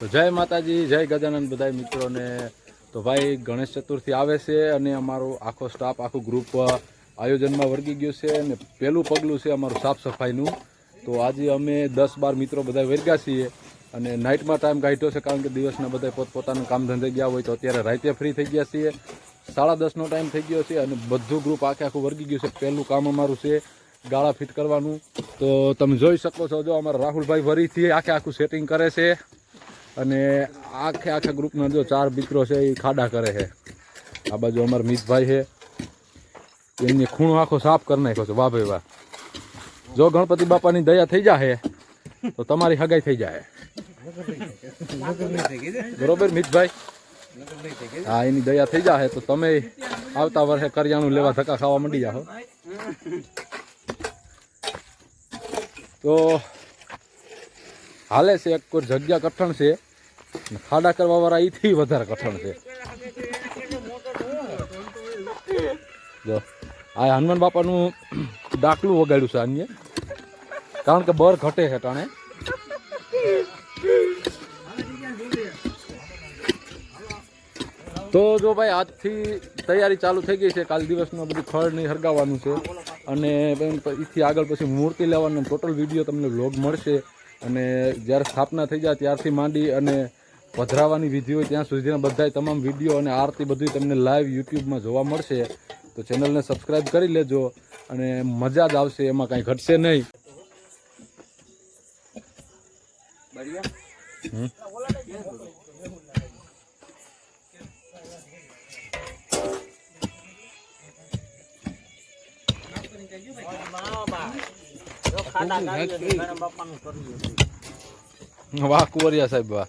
તો જય માતાજી, જય ગજાનંદ બધા મિત્રોને. તો ભાઈ ગણેશ ચતુર્થી આવે છે અને અમારો આખો સ્ટાફ આખું ગ્રુપ આયોજનમાં વર્ગી ગયું છે અને પહેલું પગલું છે અમારું સાફ સફાઈનું. તો આજે અમે દસ બાર મિત્રો બધા વર્ગ્યા છીએ અને નાઇટમાં ટાઈમ કાઢ્યો છે કારણ કે દિવસના બધા પોતપોતાનું કામ ધંધે ગયા હોય તો અત્યારે રાતે ફ્રી થઈ ગયા છીએ. સાડા દસનો ટાઈમ થઈ ગયો છે અને બધું ગ્રુપ આખે આખું વર્ગી ગયું છે. પહેલું કામ અમારું છે ગાળા ફિટ કરવાનું. તો તમે જોઈ શકો છો, જો અમારા રાહુલભાઈ ફરીથી આખે આખું સેટિંગ કરે છે. અને આખે આખા ગ્રુપના જો ચાર મિત્રો છે, એ ખાડા કરે છે. આ બાજુ અમારા મિતભાઈ છે. એમને ખૂણો આખો સાફ કરી નાખ્યો છે. વાહ ભાઈ વાહ. જો ગણપતિ બાપાની દયા થઈ જાય તો તમારી હગાઈ થઈ જાય બરોબર, મિતભાઈ? હા, એની દયા થઈ જાય તો તમે આવતા વર્ષે કરિયાણું લેવા ધક્કા ખાવા માંડી જાઓ તો હાલે છે, એક જગ્યા કઠણ છે. ખાડા કરવા વાળા એથી વધારે કઠણ છે. જો, આ હનુમાન બાપાનું ડાકલું વગાડ્યું છે અન્ય. કારણ કે બર ઘટે છે ટાણે. તો જો ભાઈ, આજથી તૈયારી ચાલુ થઈ ગઈ છે. કાલ દિવસનું બધું ખડ નહીં હરગાવવાનું છે. અને એથી આગળ પછી મૂર્તિ લેવાનો ટોટલ વીડિયો તમને વ્લોગ મળશે. અને જ્યારે સ્થાપના થઈ જાય ત્યારથી માંડી અને પધરાવાની વિધિ હોય ત્યાં સુધીના બધા તમામ વીડિયો અને આરતી બધું તમને લાઈવ યુટ્યુબમાં જોવા મળશે. તો ચેનલને સબસ્ક્રાઈબ કરી લેજો અને મજા જ આવશે, એમાં કાંઈ ઘટશે નહીં. વાહ, કુંવરિયા સાહેબ, વાહ.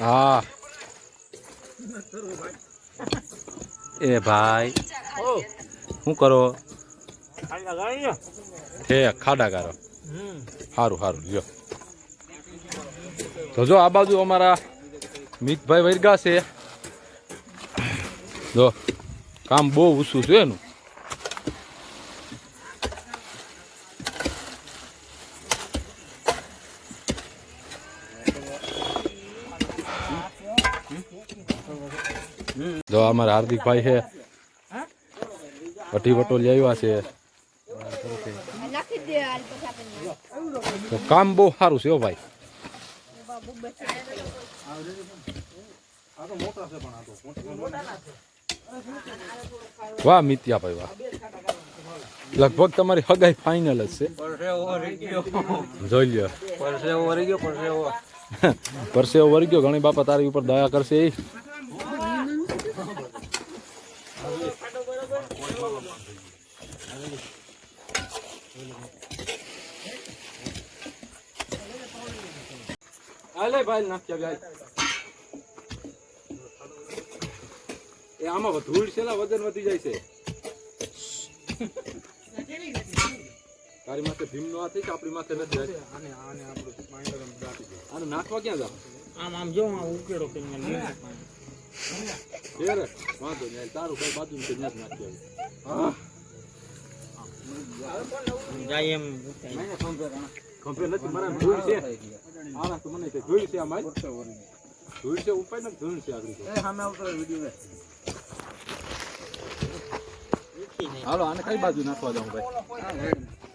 હા. એ ભાઈ. શું કરો? હે, ખાડા ગારો. સારું સારું લ્યો. તો જો આ બાજુ અમારા મિતભાઈ વૈરગા છે. જો, કામ બહુ ઓછું છે એનું. જો અમારા હાર્દિકભાઈ છે. વટી વટોલી આવ્યા છે. તો કામ બહુ સારું છે ભાઈ. વાહ મિત્યાભાઈ વાહ. લગભગ તમારી હગાઈ ફાઇનલ જ છે. જોઈ લ્યો. પરસેવો વળી ગયો. ઘણી બાપા તારી ઉપર દયા કરશે. હાલે ભાઈ ગાય. એ આમાં ધૂળ છે ને વજન વધી જાય છે. તારી માથે ભીમ નો હાથ છે આપણી માથે નથી આને આને નાખવા ક્યાં જાવ? આમ આમ જો આમ ઉકેડો કે મને રે વાંધો નહીં તારું કઈ બાજુ નથી ત્યાં જ નાખી આવી. જાય એમ ખંભે નથી મારા ધૂળ છે. આના તો મને કે ધૂળ છે આમાં? ધૂળ છે ઉપાય ને ધૂળ છે આગળ તો. હાલો આને કઈ બાજુ નાખવા જાઉં ભાઈ?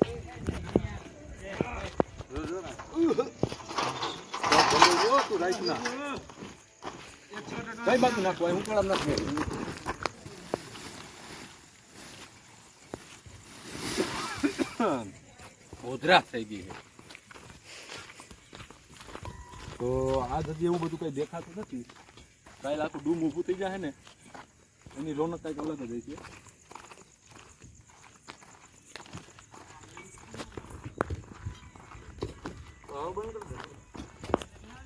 તું રાઈટના. કઈ બાજુ નાખવા હું પણ નાખવા ઓધરા થઈ ગઈ છે. તો આ જગ્યાએ એવું બધું કઈ દેખાતું નથી. કાલે આખું ડૂમ ઊભું થઈ જાય ને એની રોનક કંઈક અલગ જ છે.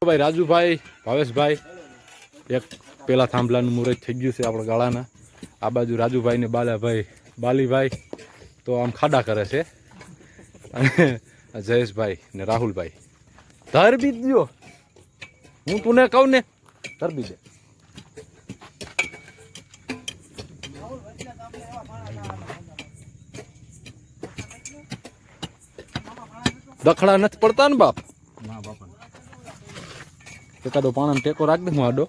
ભાઈ, રાજુભાઈ, ભાવેશભાઈ, એક પેલા થાંભલાનું મુહૂર્ત થઈ ગયું છે આપણા ગાળાના. આ બાજુ રાજુભાઈ ને બાલાભાઈ, બાલીભાઈ તો આમ ખાડા કરે છે. અને જયેશભાઈ ને રાહુલભાઈ. ધરબી દો હું તું કહું ને ધરબી દે. દખડા નથી પડતા ને, બાપ. એકાદો પાણાનો ટેકો રાખ દઉં આડો.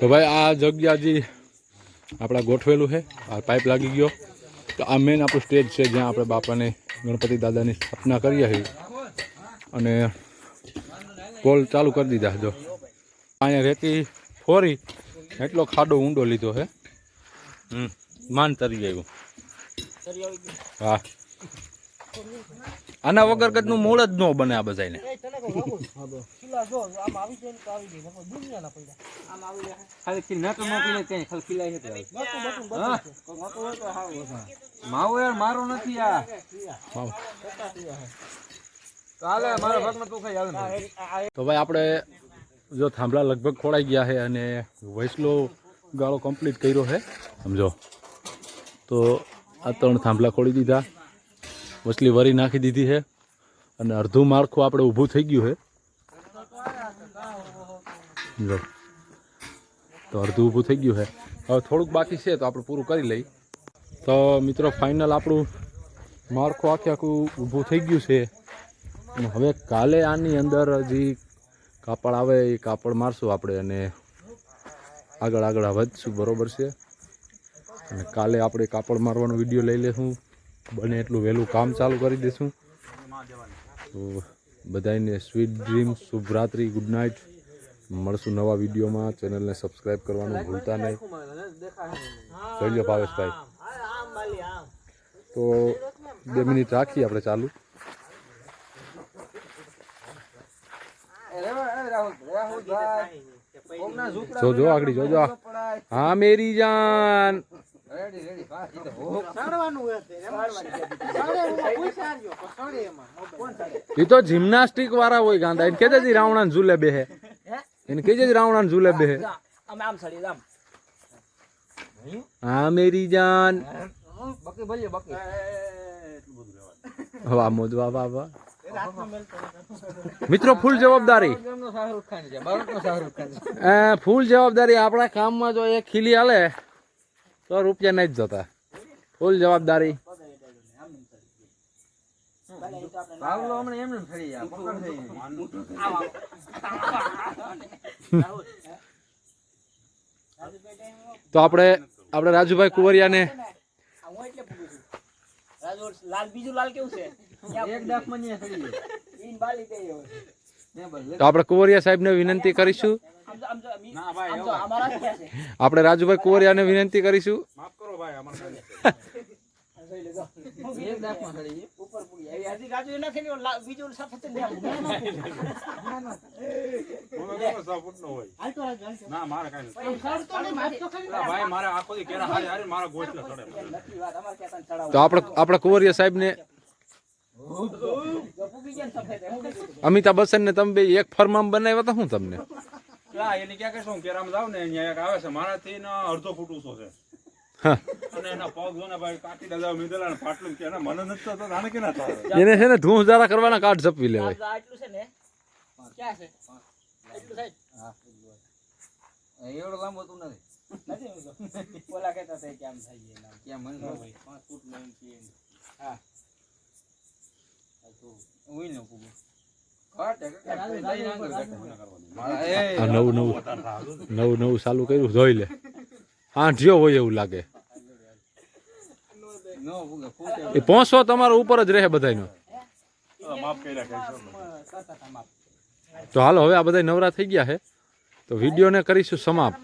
તો ભાઈ, આ જગ્યા જે આપણા ગોઠવેલું છે, આ પાઇપ લાગી ગયો. તો આ મેન આપણું સ્ટેજ છે, જ્યાં આપણે બાપાને, ગણપતિ દાદાની સ્થાપના કરીએ છીએ અને કોલ ચાલુ કરી દીધા જો. અહીંયા રેતી ફોરી, એટલો ખાડો ઊંડો લીધો છે. હમ, માન તરી આવ્યું. હા. આના વગર કદનું મૂળ જ ન બને આ બધાને ખાલી ખીલ ખાલી માવો યાર મારો નથી આ. કાલે મારા ભાગમાં તું ખાઈ તો ભાઈ આપણે જો થાંભલા લગભગ ખોડાઈ ગયા છે અને વૈસલો ગાળો કમ્પ્લીટ કર્યો છે. સમજો? તો આ ત્રણ થાંભલા ખોડી દીધા. વસલી વરી નાખી દીધી છે. અને અડધું માળખું આપણે ઊભું થઈ ગયું છે. તો અડધું ઊભું થઈ ગયું છે. હવે થોડુંક બાકી છે તો આપણે પૂરું કરી લઈ તો મિત્રો ફાઇનલ આપણું માળખું આખે આખું ઊભું થઈ ગયું છે. હવે કાલે આની અંદર જે કાપડ આવે એ કાપડ મારશું આપણે અને આગળ આગળ વધશું. બરોબર છે? અને કાલે આપણે કાપડ મારવાનો વીડિયો લઈ લેશું. બને એટલું વહેલું કામ ચાલુ કરી દઈશું તો બધાને સ્વીટ ડ્રીમ શુભ રાત્રિ ગુડ નાઇટ મળશું નવા વિડીયોમાં. ચેનલને સબસ્ક્રાઈબ કરવાનું ભૂલતા નહીં. લો ભાવેશભાઈ. તો બે મિનિટ રાખીએ આપણે ચાલુ. જો જો આગળ, જોજો. હા, મેરી જાન. એ તો જિમ્નાસ્ટિક વાળા હોય ગાંધા. એને કેજે રાવણા ઝૂલે બેહે. એને કેજે રાવણા ઝૂલે બેહે. હા મેરી જાન. બકી ભલે બકી. હવા મોદવા બાબા મિત્રો ફૂલ જવાબદારી. ફૂલ જવાબદારી આપણા કામમાં જો એક ખીલી હાલે તો રૂપિયા નહીં જ જતા. ફૂલ જવાબદારી. તો આપણે આપણે રાજુભાઈ કુવરિયાને લાલ બીજું લાલ કેવું છે તો આપણે કુવરિયા સાહેબને વિનંતી કરીશું. આપણે રાજુભાઈ કુંવરિયાને વિનંતી કરીશું. માફ ભાઈ કેરા હારી હારી મારા ગોઠલે ચડે નક્કી વાત, અમારે ક્યાં કાંઈ ચડાવવું. તો આપણે આપણા કુંવરિયા સાહેબને જો પૂગી ગયા ને. અમિતાભ તમે એક ફરમામ બનાવ્યા હતા હું તમને? લા એને ક્યાં કહેશો હું કેરામાં ને અહીંયા એક આવે છે મારાથી ને અડધો ફૂટ ઊંચો છે. અને એના પગ જો ને ભાઈ કાટી દાદા મીધેલા ને ફાટલું કે મને નથી થતો આને કે ના થાય એને છે ને ધૂં ધારા કરવાના કાર્ડ ઝપવી લેવાય. આ આટલું છે ને? ક્યાં છે? એટલું થાય એવડો લાંબો તું નથી. નથી ઓલા કહેતા હતા કેમ થાય કેમ. ક્યાં પાંચ ફૂટનું એમ છે એમ. ઉઈ ન પૂગો નવું નવું. નવું નવું ચાલુ કર્યું જોઈ લે. જ્યો હોય એવું લાગે. એ પોસો તમારો ઉપર જ રહે બધાનો. તો હાલો, હવે આ બધા નવરા થઈ ગયા છે તો વિડીયોને કરીશું સમાપ્ત.